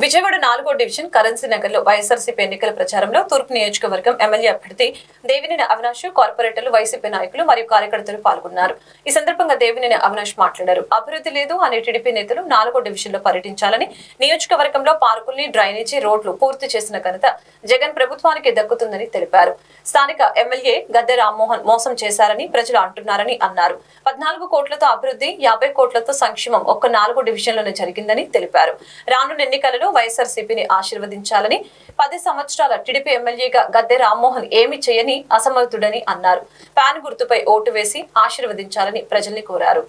విజయవాడ నాలుగో division currency నగర్లో వైఎస్ఆర్సీపీ ఎన్నికల ప్రచారంలో తూర్పు నియోజకవర్గం ఎమ్మెల్యే అభ్యర్థి దేవినేని అవినాష్ కార్పొరేటర్లు వైసీపీ నాయకులు మరియు కార్యకర్తలు పాల్గొన్నారు. ఈ సందర్భంగా దేవినేని అవినాష్ మాట్లాడారు. అభివృద్ధి లేదు అనే టీడీపీ నేతలు నాలుగో డివిజన్లో పర్యటించాలని నియోజకవర్గంలో పార్కుల్ని డ్రైనేజీ రోడ్లు పూర్తి చేసిన ఘనత జగన్ ప్రభుత్వానికి దక్కుతుందని తెలిపారు. స్థానిక ఎమ్మెల్యే గద్దె రామ్మోహన్ మోసం చేశారని ప్రజలు అంటున్నారని అన్నారు. పద్నాలుగు కోట్లతో అభివృద్ధి యాభై కోట్లతో సంక్షేమం ఒక్క నాలుగో డివిజన్లోనే జరిగిందని తెలిపారు. రానున్న ఎన్నికలలో వైఎస్ఆర్సీపీని ఆశీర్వదించాలని పది సంవత్సరాల టీడీపీ ఎమ్మెల్యేగా గద్దె రామ్మోహన్ ఏమి చేయని అసమర్థుడని అన్నారు. ప్యాన్ గుర్తుపై ఓటు వేసి ఆశీర్వదించాలని ప్రజల్ని కోరారు.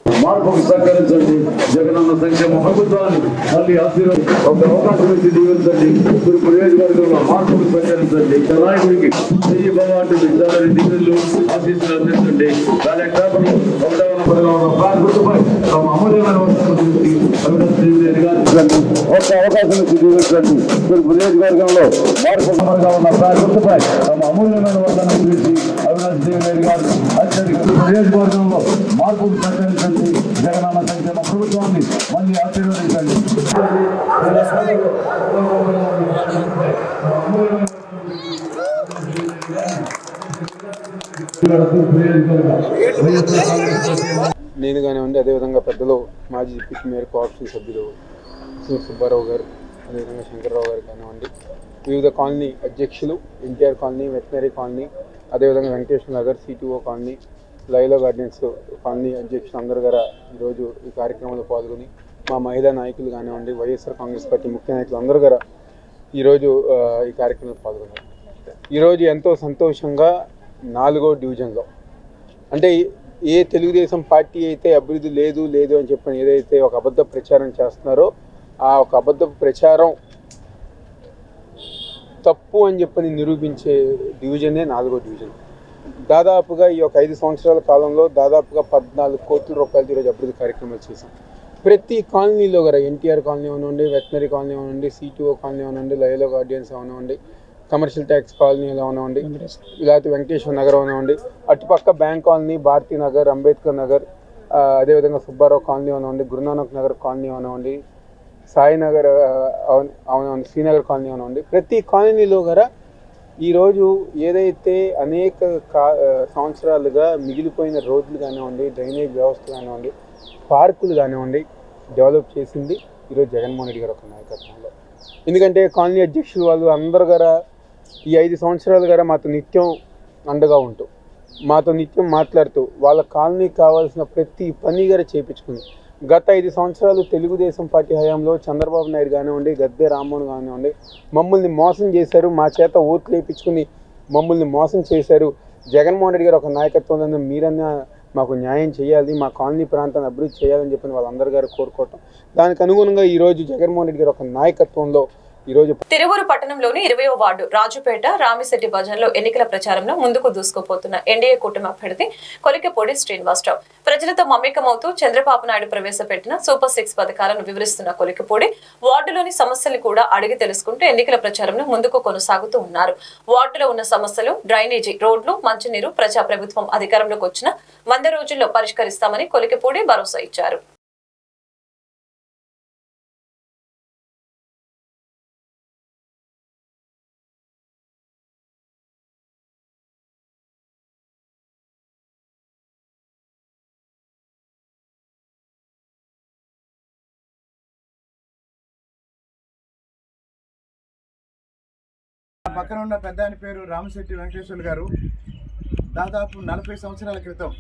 అవకాశం ఇచ్చి దీవించండి నియోజకవర్గంలో మార్పుకు ఉన్న ప్రాజెక్టుపై తమ అమూల్యమైన వస్తువులు గురించి అవినాష్ దేవి గారు నియోజకవర్గంలో మార్పు గారు అత్యధిక నియోజకవర్గంలో జగనన్న సంక్షేమ ప్రభుత్వాన్ని మళ్ళీ ఆశీర్వదించండి. నేను కానివ్వండి అదేవిధంగా పెద్దలు మాజీ డిప్యూటీ మేయర్ కోఆపరేటివ్ సభ్యులు సుబ్బారావు గారు అదేవిధంగా శంకర్రావు గారు కానివ్వండి వివిధ కాలనీ అధ్యక్షులు ఎన్టీఆర్ కాలనీ వెటనరీ కాలనీ అదేవిధంగా వెంకటేశ్వర నగర్ సిటీఓ కాలనీ లైలో గార్డెన్స్ కాలనీ అధ్యక్షులు అందరు గారు ఈరోజు ఈ కార్యక్రమంలో పాల్గొని మా మహిళా నాయకులు కానివ్వండి వైఎస్ఆర్ కాంగ్రెస్ పార్టీ ముఖ్య నాయకులు అందరూ గారు ఈరోజు ఈ కార్యక్రమంలో పాల్గొన్నారు. ఈరోజు ఎంతో సంతోషంగా నాలుగో డివిజన్లో అంటే ఏ తెలుగుదేశం పార్టీ అయితే అభివృద్ధి లేదు లేదు అని చెప్పని ఏదైతే ఒక అబద్ధ ప్రచారం చేస్తున్నారో ఆ ఒక అబద్ధ ప్రచారం తప్పు అని చెప్పని నిరూపించే డివిజనే నాలుగో డివిజన్. దాదాపుగా ఈ ఒక ఐదు సంవత్సరాల కాలంలో దాదాపుగా పద్నాలుగు కోట్ల రూపాయలతో ఈరోజు అభివృద్ధి కార్యక్రమాలు చేశాం. ప్రతి కాలనీలో కూడా ఎన్టీఆర్ కాలనీ అవనివ్వండి వెటనరీ కాలనీ అవనివ్వండి సిటీఓ కాలనీ అవనివ్వండి లయలో గార్డియన్స్ అవనివ్వండి కమర్షియల్ ట్యాక్స్ కాలనీ అవనివ్వండి లేకపోతే వెంకటేశ్వర నగర్ అవనివ్వండి అటుపక్క బ్యాంక్ కాలనీ భారతీ నగర్ అంబేద్కర్ నగర్ అదేవిధంగా సుబ్బారావు కాలనీ అవనివ్వండి గురునానక్ నగర్ కాలనీ అవనివ్వండి సాయినగర్ అవునవును శ్రీనగర్ కాలనీ అవనివ్వండి ప్రతి కాలనీలో కూడా ఈరోజు ఏదైతే అనేక కా సంవత్సరాలుగా మిగిలిపోయిన రోడ్లు కానివ్వండి డ్రైనేజ్ వ్యవస్థ కానివ్వండి పార్కులు కానివ్వండి డెవలప్ చేసింది ఈరోజు జగన్మోహన్ రెడ్డి గారు ఒక నాయకత్వంలో. ఎందుకంటే కాలనీ అధ్యక్షులు వాళ్ళు అందరు గారా ఈ ఐదు సంవత్సరాలు గారా మాతో నిత్యం అండగా ఉంటూ మాతో నిత్యం మాట్లాడుతూ వాళ్ళ కాలనీకి కావాల్సిన ప్రతి పని గారు చేయించుకుంది గత ఐదు సంవత్సరాలు తెలుగుదేశం పార్టీ హయాంలో చంద్రబాబు నాయుడు కానివ్వండి గద్దె రామ్మోహన్ కానివ్వండి మమ్మల్ని మోసం చేశారు. మా చేత ఓట్లు వేయించుకుని మమ్మల్ని మోసం చేశారు. జగన్మోహన్ రెడ్డి గారు ఒక నాయకత్వంలో మీరన్నా మాకు న్యాయం చేయాలి మా కాలనీ ప్రాంతాన్ని అభివృద్ధి చేయాలని చెప్పి వాళ్ళందరూ గారు కోరుకోవటం. దానికి అనుగుణంగా ఈరోజు జగన్మోహన్ రెడ్డి గారు ఒక నాయకత్వంలో ఈరోజు తిరువూరు పట్టణంలోని ఇరవయో వార్డు రాజుపేట రామిశెట్టి బజార్లో ఎన్నికల ప్రచారంలో ముందుకు దూసుకుపోతున్న ఎన్డీఏ కుటుంబ అభ్యర్థి కొలికపూడి శ్రీనివాసరావు. ప్రజలతో మమేకమవుతూ చంద్రబాబు నాయుడు ప్రవేశపెట్టిన సూపర్ సిక్స్ పథకాలను వివరిస్తున్న కొలికపూడి వార్డులోని సమస్యలు కూడా అడిగి తెలుసుకుంటూ ఎన్నికల ప్రచారంలో ముందుకు కొనసాగుతూ ఉన్నారు. వార్డులో ఉన్న సమస్యలు డ్రైనేజీ రోడ్లు మంచినీరు ప్రజా ప్రభుత్వం అధికారంలోకి వచ్చిన వంద రోజుల్లో పరిష్కరిస్తామని కొలికపూడి భరోసా ఇచ్చారు. పక్కన ఉన్న పెద్ద ఆయన పేరు రామశెట్టి వెంకటేశ్వర్లు గారు దాదాపు నలభై సంవత్సరాల క్రితం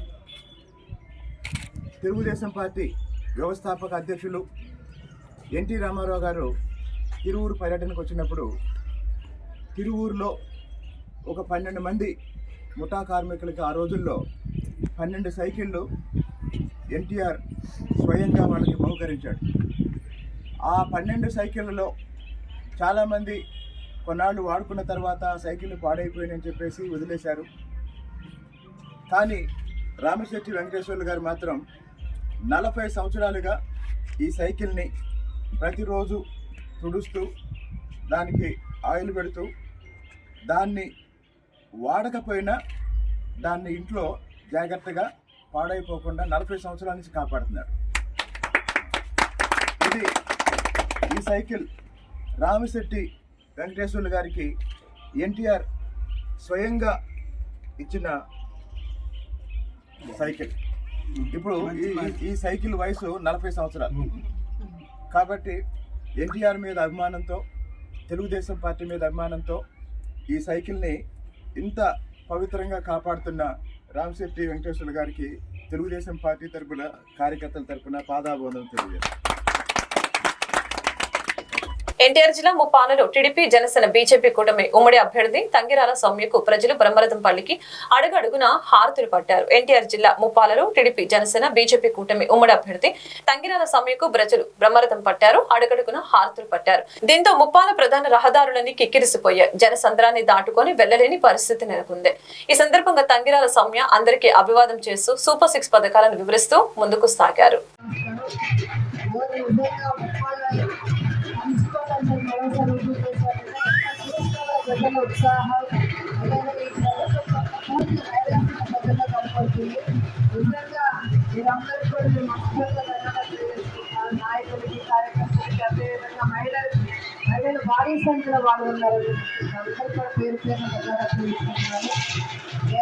తెలుగుదేశం పార్టీ వ్యవస్థాపక అధ్యక్షులు ఎన్టీ రామారావు గారు తిరువూరు పర్యటనకు వచ్చినప్పుడు తిరువూరులో ఒక పన్నెండు మంది ముఠా కార్మికులకి ఆ రోజుల్లో పన్నెండు సైకిళ్ళు ఎన్టీఆర్ స్వయంగా వాళ్ళకి బహుకరించాడు ఆ పన్నెండు సైకిళ్ళలో చాలామంది కొన్నాళ్ళు వాడుకున్న తర్వాత ఆ సైకిల్ పాడైపోయినని చెప్పేసి వదిలేశారు. కానీ రామశెట్టి వెంకటేశ్వర్లు గారు మాత్రం నలభై సంవత్సరాలుగా ఈ సైకిల్ని ప్రతిరోజు తుడుస్తూ దానికి ఆయిల్ పెడుతూ దాన్ని వాడకపోయినా దాన్ని ఇంట్లో జాగ్రత్తగా పాడైపోకుండా నలభై సంవత్సరాల నుంచి కాపాడుతున్నారు. ఇది ఈ సైకిల్ రామశెట్టి వెంకటేశ్వర్లు గారికి ఎన్టీఆర్ స్వయంగా ఇచ్చిన సైకిల్. ఇప్పుడు ఈ- ఈ- సైకిల్ వయసు నలభై సంవత్సరాలు. కాబట్టి ఎన్టీఆర్ మీద అభిమానంతో తెలుగుదేశం పార్టీ మీద అభిమానంతో ఈ సైకిల్ని ఇంత పవిత్రంగా కాపాడుతున్న రామశెట్టి వెంకటేశ్వర్లు గారికి తెలుగుదేశం పార్టీ తరపున కార్యకర్తల తరపున పాదాభోదం తెలియజేస్తారు ఎన్టీఆర్ జిల్లా ముప్పానలో టీడీపీ జనసేన బీజేపీ కూటమి ఉమ్మడి అభ్యర్థి తంగిరాల సౌమ్యకు ప్రజలు బ్రహ్మరథంపల్లికి అడుగడుగున హారతులు పట్టారు. ఎన్టీఆర్ జిల్లా ముప్పాలలో టీడీపీ జనసేన బీజేపీ కూటమి ఉమ్మడి అభ్యర్థి తంగిరాల సౌమ్యకు ప్రజలు బ్రహ్మరథం పట్టారు అడుగడుగున హారతులు పట్టారు. దీంతో ముప్పాల ప్రధాన రహదారులన్నీ కిక్కిరిసిపోయాయి. జనసంద్రాన్ని దాటుకొని వెళ్ళలేని పరిస్థితి నెలకొంది. ఈ సందర్భంగా తంగిరాల సౌమ్య అందరికీ అభివాదం చేస్తూ సూపర్ సిక్స్ పథకాలను వివరిస్తూ ముందుకు సాగారు. ఎవరు నిజంగా రుజువు చేశారంటే ప్రజల ఉత్సాహం అలాగే ఈ ప్రభుత్వం పూర్తి నైరాశ్యం ప్రజల్లో కనపడుతుంది నిజంగా మీరందరూ కూడా మీ మనస్ఫూర్తిగా ధన్యవాదాలు తెలియజేస్తున్నాను నాయకులకి కార్యకర్తలకి అదేవిధంగా మహిళలు మహిళలు భారీ సంఖ్యలో పాల్గొన్నారు అందరూ కూడా పేరు పేరు ధన్యవాదాలు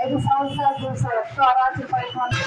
ఐదు సంవత్సరాలు చూస్తారు ఎంతో అరాచి పరిపాలన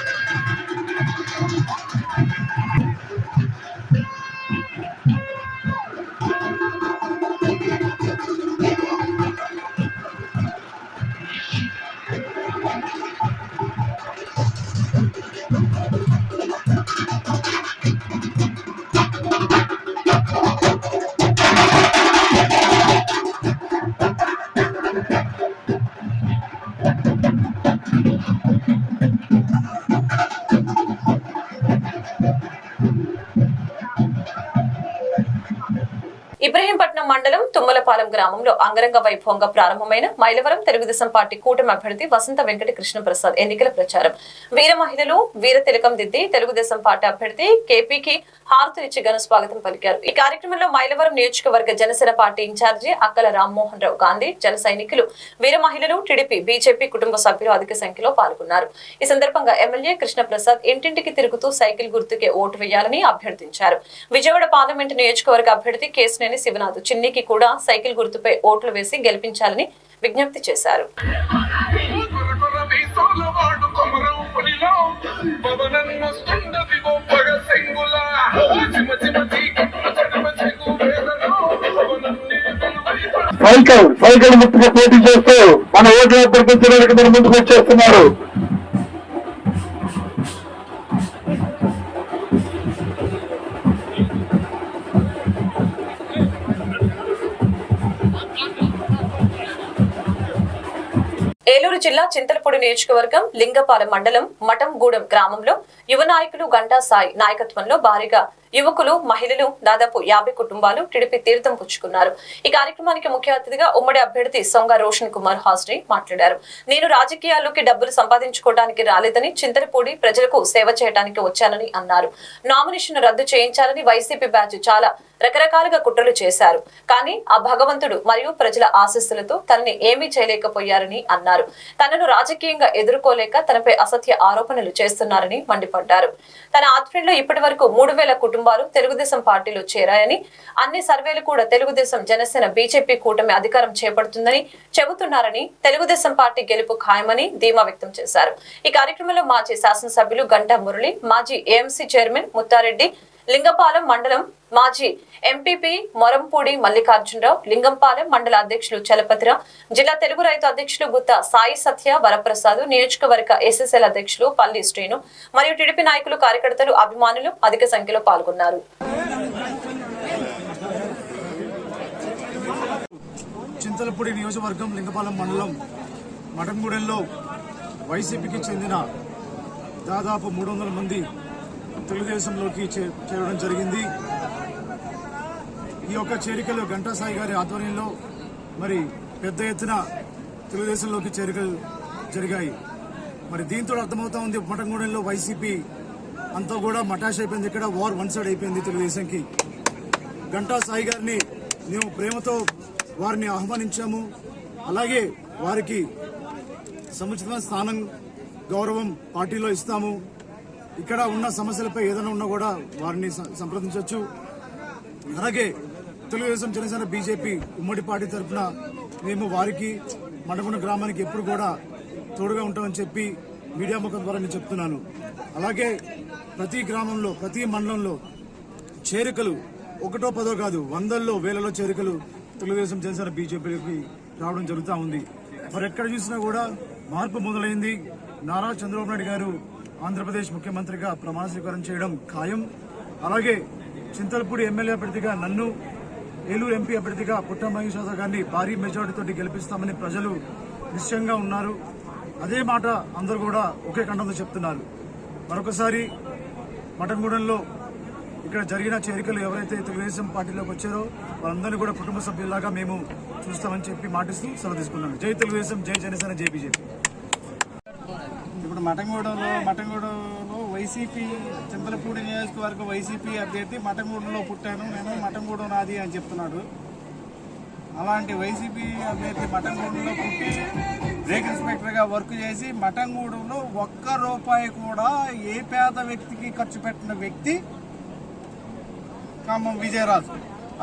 గ్రామంలో అంగరంగ వైభవంగా ప్రారంభమైన మైలవరం తెలుగుదేశం పార్టీ కూటమి అభ్యర్థి వసంత వెంకట కృష్ణ ప్రసాద్ ఎన్నికల ప్రచారం. వీర మహిళలు వీర తిలకం దిద్ది తెలుగుదేశం పార్టీ అభ్యర్థి కేపీకి హారతులిచ్చి ఘన స్వాగతం పలికారు. ఈ కార్యక్రమంలో మైలవరం నియోజకవర్గ జనసేన పార్టీ ఇన్ఛార్జి అక్కల రామ్మోహన్ రావు గాంధీ జన సైనికులు వీర మహిళలు టీడీపీ బీజేపీ కుటుంబ సభ్యులు అధిక సంఖ్యలో పాల్గొన్నారు. ఈ సందర్భంగా ఎమ్మెల్యే కృష్ణ ప్రసాద్ ఇంటింటికి తిరుగుతూ సైకిల్ గుర్తుకే ఓటు వేయాలని అభ్యర్థించారు. విజయవాడ పార్లమెంటు నియోజకవర్గ అభ్యర్థి కేసినేని శివనాథ్ చిన్నికి కూడా సైకిల్ గుర్తుపై ఓట్లు వేసి గెలిపించాలని విజ్ఞప్తి చేశారు. కొరకొర మీసాల ముట్టుగా పోటీ చేస్తూ మన ఓట్లు అభ్యర్థించడానికి మన ముందుకు వచ్చేస్తున్నారు. ఏలూరు జిల్లా చింతలపూడి నియోజకవర్గం లింగపాలెం మండలం మఠంగూడెం గ్రామంలో యువ నాయకులు గంటా సాయి నాయకత్వంలో భారీగా యువకులు మహిళలు దాదాపు యాభై కుటుంబాలు టిడిపి తీర్థం పుచ్చుకున్నారు. ఈ కార్యక్రమానికి ముఖ్య అతిథిగా ఉమ్మడి అభ్యర్థి సొంగ రోషన్ కుమార్ హాస్ని మాట్లాడారు. నేను రాజకీయాల్లోకి డబ్బులు సంపాదించుకోవడానికి రాలేదని చింతలపూడి ప్రజలకు సేవ చేయడానికి వచ్చానని అన్నారు. నామినేషన్ రద్దు చేయించాలని వైసీపీ బ్యాచ్ చాలా రకరకాలుగా కుట్రలు చేశారు. కానీ ఆ భగవంతుడు మరియు ప్రజల ఆశస్సులతో తనని ఏమీ చేయలేకపోయారని అన్నారు. తనను రాజకీయంగా ఎదుర్కోలేక తనపై అసత్య ఆరోపణలు చేస్తున్నారని మండిపడ్డారు. తన ఆధ్వర్యంలో ఇప్పటి వరకు మూడు వేల కుటుంబాలు తెలుగుదేశం పార్టీలో చేరాయని అన్ని సర్వేలు కూడా తెలుగుదేశం జనసేన బీజేపీ కూటమి అధికారం చేపడుతుందని చెబుతున్నారని తెలుగుదేశం పార్టీ గెలుపు ఖాయమని ధీమా వ్యక్తం చేశారు. ఈ కార్యక్రమంలో మాజీ శాసనసభ్యులు గంటా మురళి మాజీ ఏఎంసీ చైర్మన్ ముత్తారెడ్డి లింగపాలెం మండలం మాజీ ఎంపీపీ మొరంపూడి మల్లికార్జునరావు లింగంపాలెం మండల అధ్యక్షులు చలపతిరావు జిల్లా తెలుగు రైతు అధ్యక్షులు గుత్త సాయి సత్య వరప్రసాద్ నియోజకవర్గ ఎస్ఎస్ఎల్ అధ్యక్షులు పల్లి శ్రీను మరియు టీడీపీ నాయకులు కార్యకర్తలు అభిమానులు అధిక సంఖ్యలో పాల్గొన్నారు. చింతలపూడి నియోజకవర్గం లింగపాలెం మండలం మఠంగూడెంలో వైసీపీకి చెందిన దాదాపు మూడు మంది తెలుగుదేశంలోకి చే- చేరడం జరిగింది. ఈ యొక్క చేరికలు ఘంటాసాయి గారి ఆధ్వర్యంలో మరి పెద్ద ఎత్తున తెలుగుదేశంలోకి చేరికలు జరిగాయి. మరి దీంతో అర్థమవుతా ఉంది మటంగూడెంలో వైసీపీ అంతా కూడా మటాష్ అయిపోయింది ఇక్కడ వార్ వన్ సైడ్ అయిపోయింది తెలుగుదేశంకి. గంటా సాయి గారిని మేము ప్రేమతో వారిని ఆహ్వానించాము. అలాగే వారికి సముచితమైన స్థానం గౌరవం పార్టీలో ఇస్తాము. ఇక్కడ ఉన్న సమస్యలపై ఏదైనా ఉన్నా కూడా వారిని సంప్రదించవచ్చు. అలాగే తెలుగుదేశం జనసేన బీజేపీ ఉమ్మడి పార్టీ తరఫున మేము వారికి మడగుండ గ్రామానికి ఎప్పుడు కూడా తోడుగా ఉంటామని చెప్పి మీడియా ముఖం ద్వారా నేను చెప్తున్నాను. అలాగే ప్రతి గ్రామంలో ప్రతి మండలంలో చేరికలు ఒకటో పదో కాదు వందల్లో వేలలో చేరికలు తెలుగుదేశం జనసేన బీజేపీకి రావడం జరుగుతూ ఉంది. మరి ఎక్కడ చూసినా కూడా మార్పు మొదలైంది. నారా చంద్రబాబు నాయుడు గారు ఆంధ్రప్రదేశ్ ముఖ్యమంత్రిగా ప్రమాణ స్వీకారం చేయడం ఖాయం. అలాగే చింతలపూడి ఎమ్మెల్యే అభ్యర్థిగా నన్ను ఏలూరు ఎంపీ అభ్యర్థిగా పుట్ట మహేశ్వర గారిని భారీ మెజార్టీతో గెలిపిస్తామని ప్రజలు నిశ్చయంగా ఉన్నారు. అదే మాట అందరూ కూడా ఒకే కంఠంతో చెప్తున్నారు. మరొకసారి మటన్గూడెంలో ఇక్కడ జరిగిన చేరికలు ఎవరైతే తెలుగుదేశం పార్టీలోకి వచ్చారో వారందరినీ కూడా కుటుంబ సభ్యుల్లాగా మేము చూస్తామని చెప్పి మాటిస్తూ సెలవు తీసుకున్నాను. జై తెలుగుదేశం జై జనసేన జై బీజేపీ. ఇప్పుడు మటంగూడలో మటంగూడలో వైసీపీ చింతలపూడి నియోజకవర్గ వైసీపీ అభ్యర్థి మటంగూడలో పుట్టాను నేను మటంగూడెం నాది అని చెప్తున్నాడు. అలాంటి వైసీపీ అభ్యర్థి మటంగూడెంలో పుట్టి బ్రేక్ ఇన్స్పెక్టర్గా వర్క్ చేసి మటంగూడెంలో ఒక్క రూపాయి కూడా ఏ పేద వ్యక్తికి ఖర్చు పెట్టిన వ్యక్తి ఖమ్మం విజయరాజు.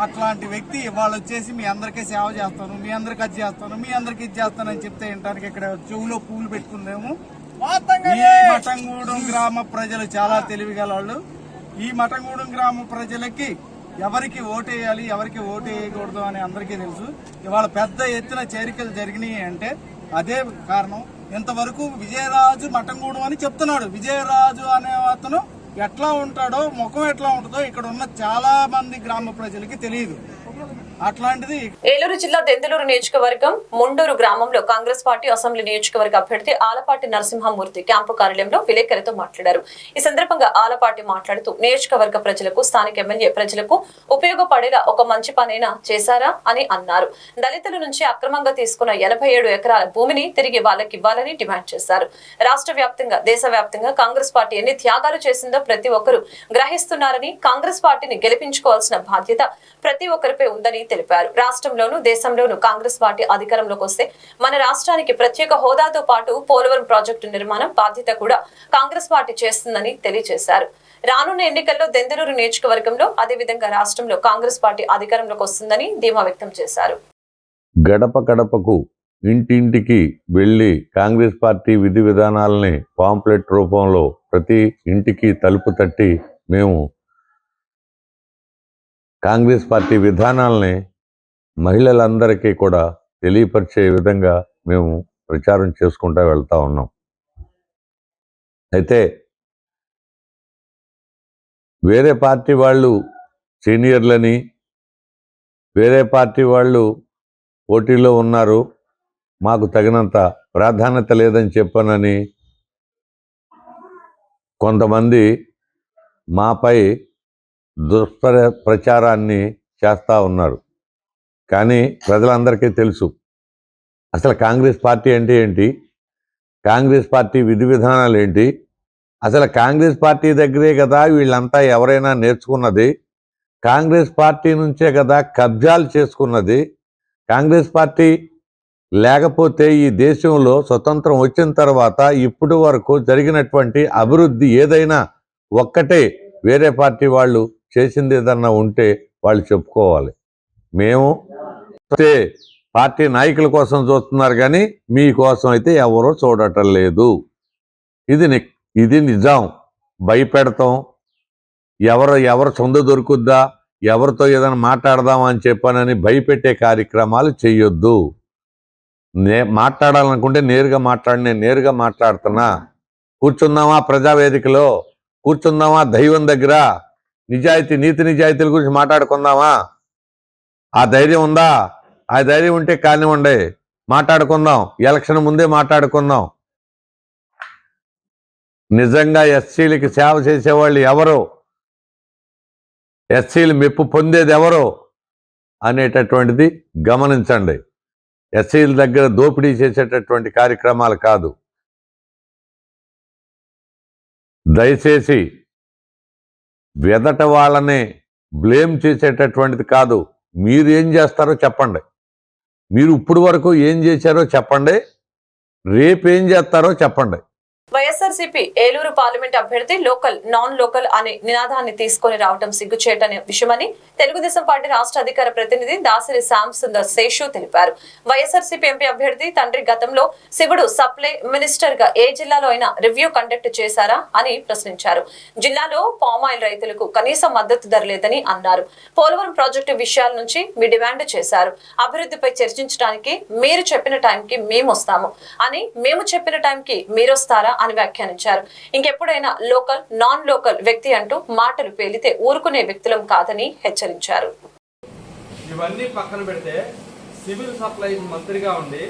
అట్లాంటి వ్యక్తి ఇవాళ వచ్చేసి మీ అందరికీ సేవ చేస్తాను మీ అందరికి అది చేస్తాను మీ అందరికి ఇది చేస్తానని చెప్తే వినడానికి ఇక్కడ చెవులో పూలు పెట్టుకున్నాము ఈ మటంగూడెం గ్రామ ప్రజలు చాలా తెలివిగల వాళ్ళు ఈ మటంగూడెం గ్రామ ప్రజలకి ఎవరికి ఓటేయాలి ఎవరికి ఓటు వేయకూడదు అని అందరికీ తెలుసు. ఇవాళ పెద్ద ఎత్తున చేరికలు జరిగినాయి అంటే అదే కారణం. ఇంతవరకు విజయరాజు మఠంగూడెం అని చెప్తున్నాడు. విజయరాజు అనే అతను ఎట్లా ఉంటాడో ముఖం ఎట్లా ఉంటుందో ఇక్కడ ఉన్న చాలా మంది గ్రామ ప్రజలకి తెలియదు. అట్లాంటిది ఏలూరు జిల్లా దెందులూరు నియోజకవర్గం ముండూరు గ్రామంలో కాంగ్రెస్ పార్టీ అసెంబ్లీ నియోజకవర్గ అభ్యర్థి ఆలపాటి నరసింహమూర్తి క్యాంపు కార్యాలయంలో విలేకరులతో మాట్లాడారు. ఈ సందర్భంగా ఆలపాటి మాట్లాడుతూ నియోజకవర్గ ప్రజలకు స్థానిక ఎమ్మెల్యే ప్రజలకు ఉపయోగపడేలా ఒక మంచి పనైనా చేశారా అని అన్నారు. దళితుల నుంచి అక్రమంగా తీసుకున్న ఎనభై ఏడు ఎకరాల భూమిని తిరిగి వాళ్ళకి ఇవ్వాలని డిమాండ్ చేశారు. రాష్ట్ర వ్యాప్తంగా దేశవ్యాప్తంగా కాంగ్రెస్ పార్టీ ఎన్ని త్యాగాలు చేసిందో ప్రతి ఒక్కరూ గ్రహిస్తున్నారని కాంగ్రెస్ పార్టీని గెలిపించుకోవాల్సిన బాధ్యత ప్రతి ఒక్కరిపై ఉందని తెలిపారు. రాష్ట్రంలోను దేశంలోను కాంగ్రెస్ పార్టీ అధికారంలోకి వస్తే మన రాష్ట్రానికి ప్రత్యేక హోదాతో పాటు పోలవరం ప్రాజెక్టు నిర్మాణం బాధ్యత కూడా కాంగ్రెస్ పార్టీ చేస్తుందని తెలియజేశారు. రానున్న ఎన్నికల్లో దెందలూరు నియోజకవర్గంలో అదేవిధంగా రాష్ట్రంలో కాంగ్రెస్ పార్టీ అధికారంలోకి వస్తుందని ధీమా వ్యక్తం చేశారు. గడప గడపకు ఇంటింటికి వెళ్ళి కాంగ్రెస్ పార్టీ విధి విధానాలని పాంప్లెట్ రూపంలో ప్రతి ఇంటికి తలుపు తట్టి మేము కాంగ్రెస్ పార్టీ విధానాలని మహిళలందరికీ కూడా తెలియపరిచే విధంగా మేము ప్రచారం చేసుకుంటూ వెళ్తా ఉన్నాం. అయితే వేరే పార్టీ వాళ్ళు సీనియర్లని వేరే పార్టీ వాళ్ళు పోటీలో ఉన్నారు. మాకు తగినంత ప్రాధాన్యత లేదని చెప్పానని కొంతమంది మాపై దుష్ప్ర ప్రచారాన్ని చేస్తూ ఉన్నారు కానీ ప్రజలందరికీ తెలుసు. అసలు కాంగ్రెస్ పార్టీ అంటే ఏంటి? కాంగ్రెస్ పార్టీ విధి విధానాలు ఏంటి? అసలు కాంగ్రెస్ పార్టీ దగ్గరే కదా వీళ్ళంతా ఎవరైనా నేర్చుకున్నది? కాంగ్రెస్ పార్టీ నుంచే కదా కబ్జాలు చేసుకున్నది? కాంగ్రెస్ పార్టీ లేకపోతే ఈ దేశంలో స్వతంత్రం వచ్చిన తర్వాత ఇప్పుడు వరకు జరిగినటువంటి అభివృద్ధి ఏదైనా ఒక్కటే వేరే పార్టీ వాళ్ళు చేసింది ఏదన్నా ఉంటే వాళ్ళు చెప్పుకోవాలి. మేము పార్టీ నాయకుల కోసం చూస్తున్నారు కానీ మీకోసం అయితే ఎవరో చూడటం లేదు. ఇది ని- ఇది నిజం. భయపెడతాం. ఎవరు ఎవరు సొంత దొరుకుద్దా? ఎవరితో ఏదైనా మాట్లాడదాం అని చెప్పానని భయపెట్టే కార్యక్రమాలు చేయొద్దు. నే మాట్లాడాలనుకుంటే నేరుగా మాట్లాడి నేను నేరుగా మాట్లాడుతున్నా. కూర్చుందామా ప్రజావేదికలో? కూర్చుందామా దైవం దగ్గర? నిజాయితీ నీతి నిజాయితీల గురించి మాట్లాడుకుందామా? ఆ ధైర్యం ఉందా? ఆ ధైర్యం ఉంటే కానివ్వండి మాట్లాడుకుందాం. ఎలక్షన్ ముందే మాట్లాడుకుందాం. నిజంగా ఎస్సీలకి సేవ చేసేవాళ్ళు ఎవరు? ఎస్సీలు మెప్పు పొందేది ఎవరు? అనేటటువంటిది గమనించండి. ఎస్సీల దగ్గర దోపిడీ చేసేటటువంటి కార్యక్రమాలు కాదు. దయచేసి వెదట వాళ్ళని బ్లేమ్ చేసేటటువంటిది కాదు. మీరు ఏం చేస్తారో చెప్పండి. మీరు ఇప్పుడు వరకు ఏం చేశారో చెప్పండి. రేపు ఏం చేస్తారో చెప్పండి. వైఎస్ఆర్సీపీ ఏలూరు పార్లమెంట్ అభ్యర్థి లోకల్ నాన్ లోకల్ అనే నినాదాన్ని తీసుకొని రావడం సిగ్గుచేటనే విషయమని తెలుగుదేశం పార్టీ రాష్ట్ర అధికార ప్రతినిధి దాసరి శ్యామ్ సుందర్ శేషు తెలిపారు. వైఎస్ఆర్సీపీ ఎంపీ అభ్యర్థి తండ్రి గతంలో శివుడు సప్లై మినిస్టర్గా ఏ జిల్లాలో అయినా రివ్యూ కండక్ట్ చేశారా అని ప్రశ్నించారు. జిల్లాలో పామాయిల్ రైతులకు కనీస మద్దతు ధర లేదని అన్నారు. పోలవరం ప్రాజెక్టు విషయాల నుంచి మీ డిమాండ్ చేశారు. అభివృద్ధిపై చర్చించడానికి మీరు చెప్పిన టైంకి మేము వస్తాము అని మేము చెప్పిన టైంకి మీరొస్తారా అని వ్యాఖ్యానించారు. ఇంకెప్పుడైనా లోకల్ నాన్ లోకల్ వ్యక్తి అంటూ మాటలు పేలితే ఊరుకునే వ్యక్తులం కాదని హెచ్చరించారు. ఇవన్నీ పక్కన పెడితే సివిల్ సప్లైస్ మంత్రిగా ఉండి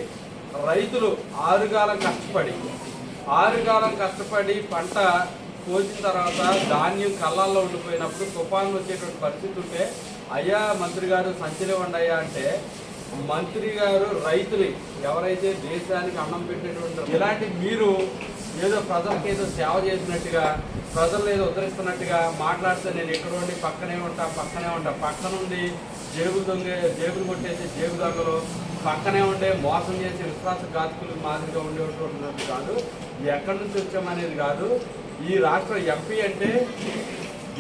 రైతులు ఆరుగాలం కష్టపడి ఆరుగాలం కష్టపడి పంట కోసిన తర్వాత ధాన్యం కళ్ళల్లో ఉండిపోయినప్పుడు తుఫాన్లు వచ్చేటువంటి పరిస్థితి ఉంటే అయ్యా మంత్రి గారు సంచలేవండి అయ్యా అంటే మంత్రి గారు రైతులు ఎవరైతే దేశానికి అన్నం పెట్టేటువంటి ఇలాంటి మీరు ఏదో ప్రజలకు ఏదో సేవ చేసినట్టుగా ప్రజలు ఏదో ఉద్ధరిస్తున్నట్టుగా మాట్లాడితే నేను ఎక్కడ ఉండి పక్కనే ఉంటా పక్కనే ఉంటా. పక్క నుండి జేబు దొంగ జేబులు కొట్టేసి జేబు దొంగలు పక్కనే ఉండే మోసం చేసి విశ్వాసఘాతకులు మాదిరిగా ఉండేటువంటి కాదు. ఎక్కడి నుంచి వచ్చామనేది కాదు. ఈ రాష్ట్ర ఎంపీ అంటే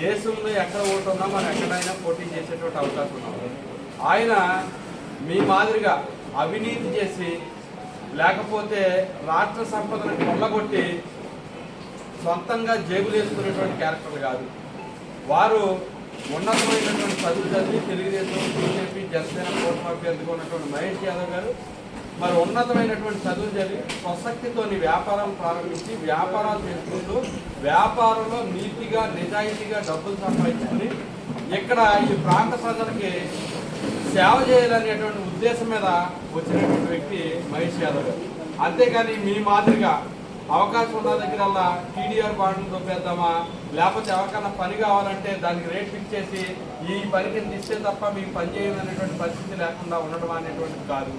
దేశంలో ఎక్కడ ఉంటున్నా మనం ఎక్కడైనా పోటీ చేసేటువంటి అవకాశం ఉన్నాం ఆయన మీ మాదిరిగా అవినీతి చేసి లేకపోతే రాష్ట్ర సంపదను కొల్లగొట్టి సొంతంగా జేబులు వేసుకునేటువంటి క్యారెక్టర్ కాదు. వారు ఉన్నతమైనటువంటి చదువు చదివి తెలుగుదేశం బీజేపీ జనసేన కూటమి అభ్యర్థిగా ఉన్నటువంటి మహేష్ యాదవ్ గారు మరి ఉన్నతమైనటువంటి చదువు చదివి స్వశక్తితోని వ్యాపారం ప్రారంభించి వ్యాపారాలు చేసుకుంటూ వ్యాపారంలో నీతిగా నిజాయితీగా డబ్బులు సంపాదించుకుని ఇక్కడ ఈ ప్రాంత ప్రజలకి సేవ చేయాలనేటువంటి ఉద్దేశం మీద వచ్చినటువంటి వ్యక్తి మహేష్ యాదవ్ గారు. మీ మాదిరిగా అవకాశం ఉన్న దగ్గరల్లా టీడీఆర్ బాండ్లు దొబ్బేద్దామా లేకపోతే ఎవరికైనా పని కావాలంటే దానికి రేట్ ఫిక్స్ చేసి ఈ పనికి ఇస్తే తప్ప మీకు పని చేయాలి పరిస్థితి లేకుండా ఉండడం అనేటువంటిది కాదు.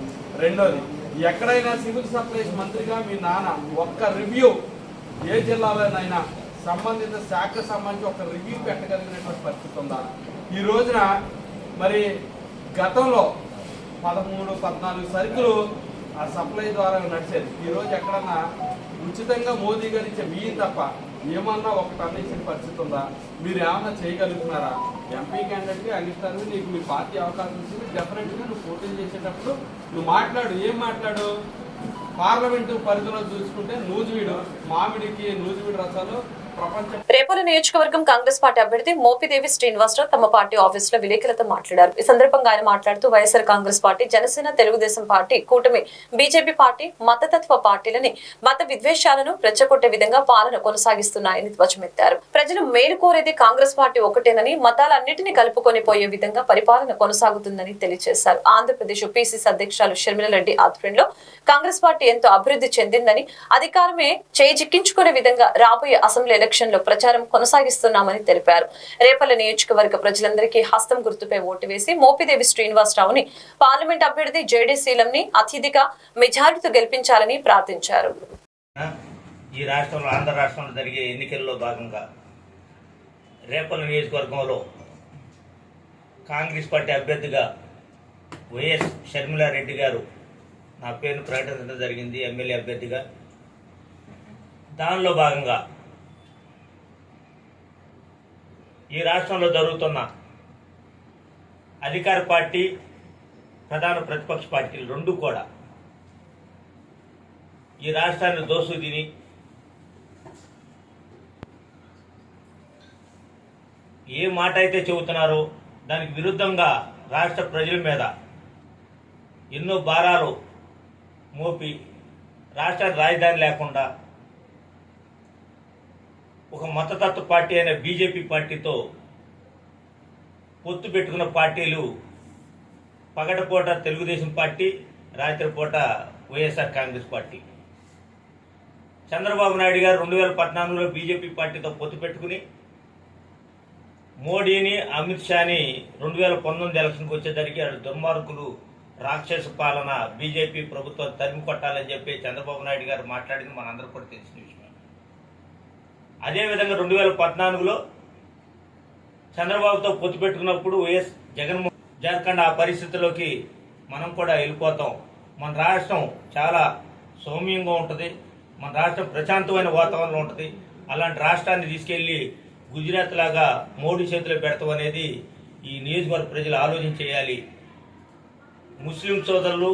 రెండోది ఎక్కడైనా సివిల్ సప్లైస్ మంత్రిగా మీ నాన్న ఒక్క రివ్యూ ఏ జిల్లాలోనైనా సంబంధిత శాఖకు సంబంధించి ఒక రివ్యూ పెట్టగలిగినటువంటి పరిస్థితి ఉందా? ఈ రోజున మరి గతంలో పదమూడు పద్నాలుగు సరుకులు ఆ సప్లై ద్వారా నడిచేది. ఈరోజు ఎక్కడన్నా ఉచితంగా మోదీ గారు ఇచ్చే బియ్యం తప్ప ఏమన్నా ఒక టన్ పరిస్థితి ఉందా? మీరు ఏమన్నా చేయగలుగుతున్నారా? ఎంపీ క్యాండిడేట్కి అందిస్తారు నీకు మీ పార్టీ అవకాశం ఇచ్చింది డెఫినెట్గా నువ్వు పోటీ చేసేటప్పుడు నువ్వు మాట్లాడు. ఏం మాట్లాడు? పార్లమెంటు పరిధిలో చూసుకుంటే నూజివీడు మామిడికి నూజివీడు రసాలు రేపల నియోజకవర్గం కాంగ్రెస్ పార్టీ అభ్యర్థి మోపిదేవి శ్రీనివాసరావు తమ పార్టీ ఆఫీస్లో విలేకరులతో మాట్లాడారు. ఈ సందర్భంగా ఆయన మాట్లాడుతూ YSR Congress party Janasena Telugu Desam party కూటమి బీజేపీ పార్టీ మతతత్వ పార్టీలని మత విద్వేషాలను రెచ్చగొట్టే విధంగా పాలన కొనసాగిస్తున్నాయని ధ్వజమెత్తారు. ప్రజలు మేలు కోరేది కాంగ్రెస్ పార్టీ ఒకటేనని మతాలన్నింటినీ కలుపుకొని పోయే విధంగా పరిపాలన కొనసాగుతుందని తెలియజేశారు. ఆంధ్రప్రదేశ్ పిసిసి అధ్యక్షులు షర్మిలరెడ్డి ఆధ్వర్యంలో కాంగ్రెస్ పార్టీ ఎంతో అభివృద్ధి చెందిందని అధికారమే చేజిక్కించుకునే విధంగా రాబోయే అసెంబ్లీ ఎలక్షన్లో ప్రచారం కొనసాగిస్తున్నామని తెలిపారు. రేపల్ల నియోజకవర్గ ప్రజలందరికీ హస్తం గుర్తుపై ఓటు వేసి మోపిదేవి శ్రీనివాసరావుని పార్లమెంట్ అభ్యర్థి జేడీ శీలంని అత్యధిక మెజారిటీతో గెలిపించాలని ప్రార్థించారు. ఈ రాష్ట్రంలో ఆంధ్ర రాష్ట్రంలో జరిగే ఎన్నికల్లో భాగంగా రేపల నియోజకవర్గంలో కాంగ్రెస్ పార్టీ అభ్యర్థిగా వైఎస్ షర్మిలారెడ్డి గారు నా పేరును ప్రకటించడం జరిగింది ఎమ్మెల్యే అభ్యర్థిగా. దానిలో భాగంగా ఈ రాష్ట్రంలో జరుగుతున్న అధికార పార్టీ ప్రధాన ప్రతిపక్ష పార్టీలు రెండు కూడా ఈ రాష్ట్రాన్ని దోసు తిని ఏ మాట అయితే చెబుతున్నారో దానికి విరుద్ధంగా రాష్ట్ర ప్రజల మీద ఎన్నో భారాలు మోపి రాష్ట్ర రాజధాని లేకుండా ఒక మతతత్వ పార్టీ అయిన బీజేపీ పార్టీతో పొత్తు పెట్టుకున్న పార్టీలు పగటపూట తెలుగుదేశం పార్టీ రాత్రిపూట వైఎస్ఆర్ కాంగ్రెస్ పార్టీ. చంద్రబాబు నాయుడు గారు రెండు వేల పద్నాలుగులో బీజేపీ పార్టీతో పొత్తు పెట్టుకుని మోడీని అమిత్ షాని రెండు వేల పంతొమ్మిది ఎలక్షన్కి వచ్చేసరికి దుర్మార్గులు రాక్షస పాలన బీజేపీ ప్రభుత్వం తరిమి కొట్టాలని చెప్పి చంద్రబాబు నాయుడు గారు మాట్లాడింది మనందరూ కూడా తెలిసిన విషయం అదేవిధంగా రెండు వేల పద్నాలుగులో చంద్రబాబుతో పొత్తు పెట్టుకున్నప్పుడు వైఎస్ జగన్మోహన్ జార్ఖండ్ ఆ పరిస్థితిలోకి మనం కూడా వెళ్ళిపోతాం. మన రాష్ట్రం చాలా సౌమ్యంగా ఉంటుంది. మన రాష్ట్రం ప్రశాంతమైన వాతావరణం ఉంటుంది. అలాంటి రాష్ట్రాన్ని తీసుకెళ్ళి గుజరాత్ లాగా మోడీ చేతిలో పెడతాం అనేది ఈ నియోజకవర్గ ప్రజలు ఆలోచన చేయాలి. ముస్లిం సోదరులు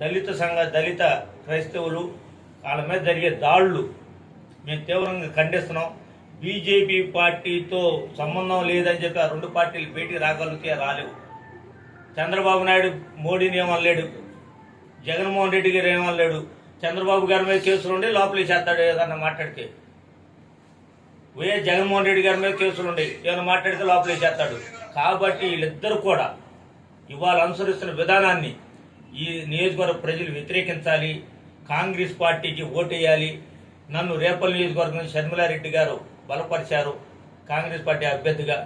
దళిత సంఘ దళిత క్రైస్తవులు వాళ్ళ మీద జరిగే దాడులు మేము తీవ్రంగా ఖండిస్తున్నాం. బీజేపీ పార్టీతో సంబంధం లేదని చెప్పి ఆ రెండు పార్టీలు భేటీ రాగలిగితే రాలేవు. చంద్రబాబు నాయుడు మోడీని ఏమనలేడు జగన్మోహన్ రెడ్డి గారు ఏమనలేడు చంద్రబాబు గారి మీద కేసులు ఉండి లోపలికి చేస్తాడు ఏదన్నా మాట్లాడితే. వైఎస్ జగన్మోహన్ రెడ్డి గారి మీద కేసులు ఉండి ఏమైనా మాట్లాడితే లోపలికి చేస్తాడు. కాబట్టి వీళ్ళిద్దరు కూడా ఇవాళ అనుసరిస్తున్న విధానాన్ని ఈ నియోజకవర్గ ప్రజలు వ్యతిరేకించాలి. కాంగ్రెస్ పార్టీకి ఓటేయాలి. నన్ను రేపల్ నియోజకవర్గం నుంచి షర్మిలారెడ్డి గారు బలపరిచారు కాంగ్రెస్ పార్టీ అభ్యర్థిగా.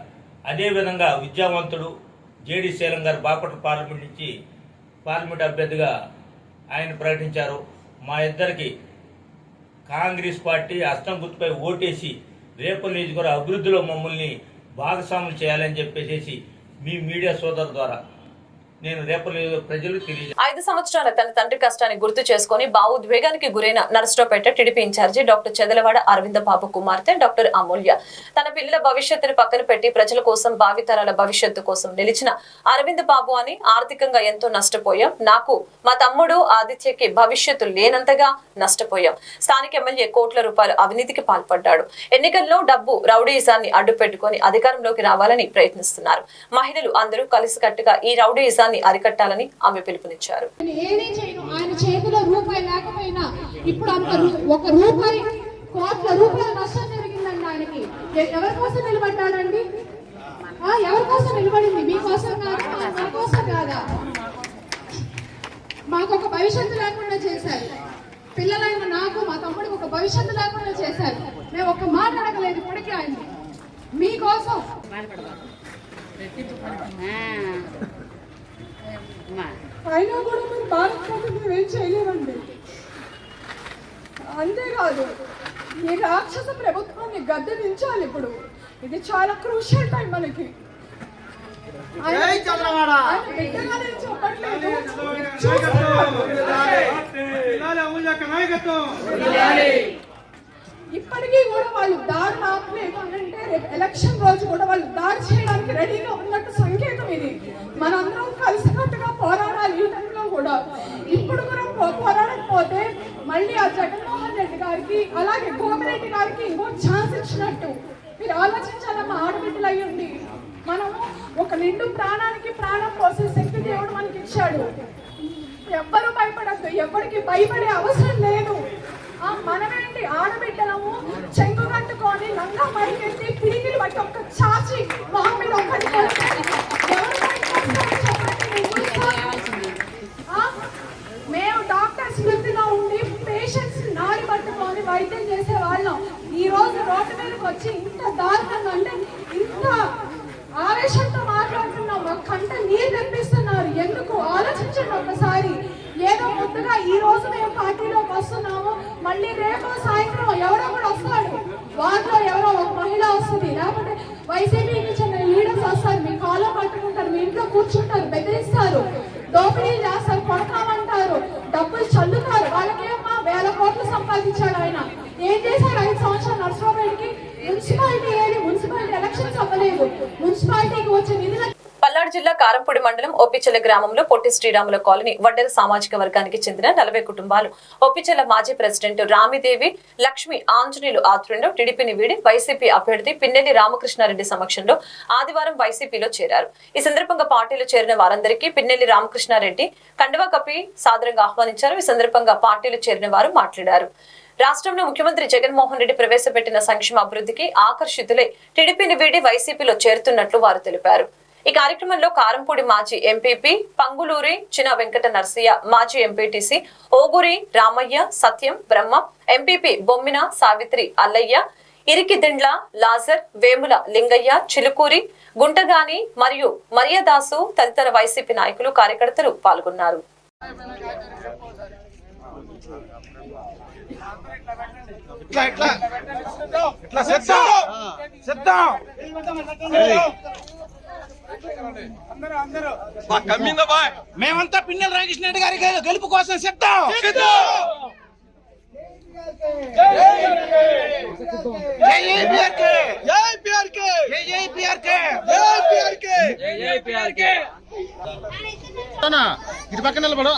అదేవిధంగా విద్యావంతుడు జేడి శీలం గారు బాపట్ల పార్లమెంట్ నుంచి పార్లమెంట్ అభ్యర్థిగా ఆయన ప్రకటించారు. మా ఇద్దరికి కాంగ్రెస్ పార్టీ అస్తం గుర్తుపై ఓటేసి రేపల్ నియోజకవర్గ అభివృద్ధిలో మమ్మల్ని భాగస్వాములు చేయాలని చెప్పేసి మీ మీడియా సోదరు ద్వారా నేను ప్రజలు ఐదు సంవత్సరాల తన తండ్రి కష్టాన్ని గుర్తు చేసుకుని భావోద్వేగానికి గురైన Narasaraopet TDP incharge doctor Chedalavada Aravinda Babu కుమార్తె డాక్టర్ అమూల్య. తన పిల్లల భవిష్యత్తును పక్కన పెట్టి ప్రజల కోసం భావితరాల భవిష్యత్తు కోసం నిలిచిన అరవింద బాబు అని ఆర్థికంగా ఎంతో నష్టపోయాం. నాకు మా తమ్ముడు ఆదిత్యకి భవిష్యత్తు లేనంతగా నష్టపోయాం. స్థానిక ఎమ్మెల్యే కోట్ల రూపాయల అవినీతికి పాల్పడ్డాడు. ఎన్నికల్లో డబ్బు రౌడీయిజాన్ని అడ్డుపెట్టుకుని అధికారంలోకి రావాలని ప్రయత్నిస్తున్నారు. మహిళలు అందరూ కలిసికట్టుగా ఈ రౌడీయిజాన్ని అరికట్టాలని ఆమె పిలుపునిచ్చారు. నేను ఏమీ చేయను. ఆయన చేతిలో రూపాయి లేకపోయినా ఇప్పుడు అంత ఒక రూపాయి కోట్ల రూపాయల నష్టం జరిగిందండి ఆయనకి. ఎ- ఎవరి కోసం నిలబడ్డాడండి? ఆ, ఎవరి కోసం నిలబడింది? మీకోసం కాదా మా- మా కోసం కాదా? మాకు ఒక భవిష్యత్తు లేకుండా చేశారు. పిల్లలైన నాకు మా తమ్ముడికి ఒక భవిష్యత్తు లేకుండా చేశారు. మేము ఒక మాట అడగలేదు ఇప్పటికీ ఆయన మీకోసం అయినా కూడా మీరు భారత్ కోసం మేము ఏం చేయలేమండి అంతేకాదు ఈ రాక్షస ప్రభుత్వాన్ని గద్దె దించాలి ఇప్పుడు. ఇది చాలా క్రూషియల్ టైం మనకి. చెప్పట్లేదు. ఇప్పటికీ కూడా వాళ్ళు దారి ఆపలేదు అంటే రేపు ఎలక్షన్ రోజు కూడా వాళ్ళు దారి చేయడానికి రెడీగా ఉన్నట్టు సంకేతం ఇది. మనందరం కలిసికట్టుగా పోరాడాలి ఈ టైంలో కూడా. ఇప్పుడు కూడా పోరాడకపోతే మళ్ళీ ఆ జగన్మోహన్ రెడ్డి గారికి అలాగే కోమరెడ్డి గారికి ఇంకో ఛాన్స్ ఇచ్చినట్టు. మీరు ఆలోచించాలమ్మా ఆడబిడ్డలు అయ్యండి మనము ఒక నిండు ప్రాణానికి ప్రాణం పోసే శక్తి దేవుడు మనకి ఇచ్చాడు ఎవ్వరూ భయపడద్దు. ఎవరికి భయపడే అవసరం లేదు. కట్టుకొని లంగా పైకెత్తి పిడికిలు బట్టి ఒక్క చాచి మొహం మీద ఒక్కటి మేము డాక్టర్స్ వృత్తిలో ఉండి పేషెంట్స్ నాడి పట్టుకొని వైద్యం చేసే వాళ్ళం. ఈ రోజు రోడ్డు మీదకి వచ్చి ఇంత దారుణంగా అంటే ఇంత ఆవేశంతో మాట్లాడుతున్నాం మా కంట నీరు తెప్పిస్తున్నారు. ఎందుకు? ఆలోచించండి ఒకసారి ఏదో ముందుగా ఈ రోజు మేము పార్టీలోకి వస్తున్నాము. మళ్ళీ రేపు సాయంత్రం ఎవరో కూడా వస్తాడు. వారిలో ఎవరు వైసీపీ వైసీపీకి చెందిన లీడర్స్ వస్తారు మీ కాలో పట్టుకుంటారు మీ ఇంట్లో కూర్చుంటారు బెదిరిస్తారు. దోపిడీ చేస్తారు కొడతామంటారు డబ్బులు చల్లుతారు. వాళ్ళకేమో వేల కోట్లు సంపాదించాడు ఆయన. ఏం చేశాడు ఐదు సంవత్సరాలు నర్సరావుపేటకి మున్సిపాలిటీ ఏది? మున్సిపాలిటీ ఎలక్షన్స్ అవ్వలేదు. మున్సిపాలిటీకి వచ్చే నిధుల జిల్లా కారంపూడి మండలం ఒప్పిచెల గ్రామంలో పొట్టి శ్రీరాముల కాలనీ వడ్డెల సామాజిక వర్గానికి చెందిన నలభై కుటుంబాలు. ఒప్పిచెల మాజీ ప్రెసిడెంట్ రామిదేవి లక్ష్మి ఆంజనేయులు ఆధ్వర్యంలో టీడీపీని వీడి వైసీపీ అభ్యర్థి పిన్నెల్లి రామకృష్ణారెడ్డి సమక్షంలో ఆదివారం వైసీపీలో చేరారు. ఈ సందర్భంగా పార్టీలో చేరిన వారందరికీ పిన్నెల్లి రామకృష్ణారెడ్డి కండువా కప్పి సాదరంగా ఆహ్వానించారు. ఈ సందర్భంగా పార్టీలో చేరిన వారు మాట్లాడారు. రాష్ట్రంలో ముఖ్యమంత్రి జగన్మోహన్ రెడ్డి ప్రవేశపెట్టిన సంక్షేమ అభివృద్ధికి ఆకర్షితులై టీడీపీని వీడి వైసీపీలో చేరుతున్నట్లు వారు తెలిపారు. ఈ కార్యక్రమంలో కారంపూడి మాజీ ఎంపీపీ పంగులూరి చిన వెంకట నర్సయ్య మాజీ ఎంపీటీసీ ఓగురి రామయ్య సత్యం బ్రహ్మ ఎంపీపీ బొమ్మిన సావిత్రి అల్లయ్య ఇరికిదిండ్ల లాజర్ వేముల లింగయ్య చిలుకూరి గుంటగాని మరియు మరియదాసు తదితర వైసీపీ నాయకులు కార్యకర్తలు పాల్గొన్నారు మేమంతా పిన్నెల రామకృష్ణ రెడ్డి గారి గెలుపు కోసం సిద్ధం. ఇటు పక్కన నిలబడు.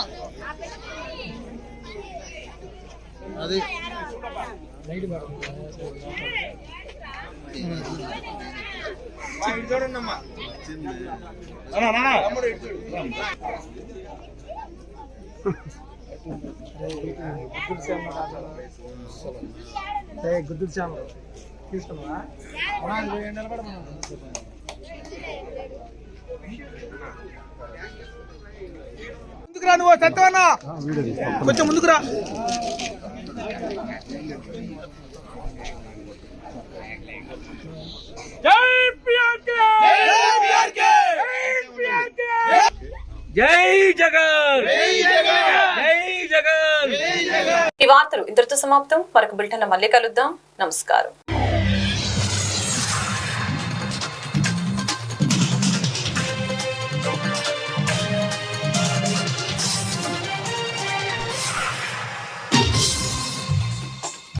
అది. గుద్దు శ్యామ తీసుకున్నావా ముందుకు రా నువ్వు సత్యవన్నా. కొంచెం ముందుకు రా. ఈ వార్తలు ఇద్దరితో సమాప్తం. మరొక బిల్టన్ మళ్ళీ కలుద్దాం. నమస్కారం.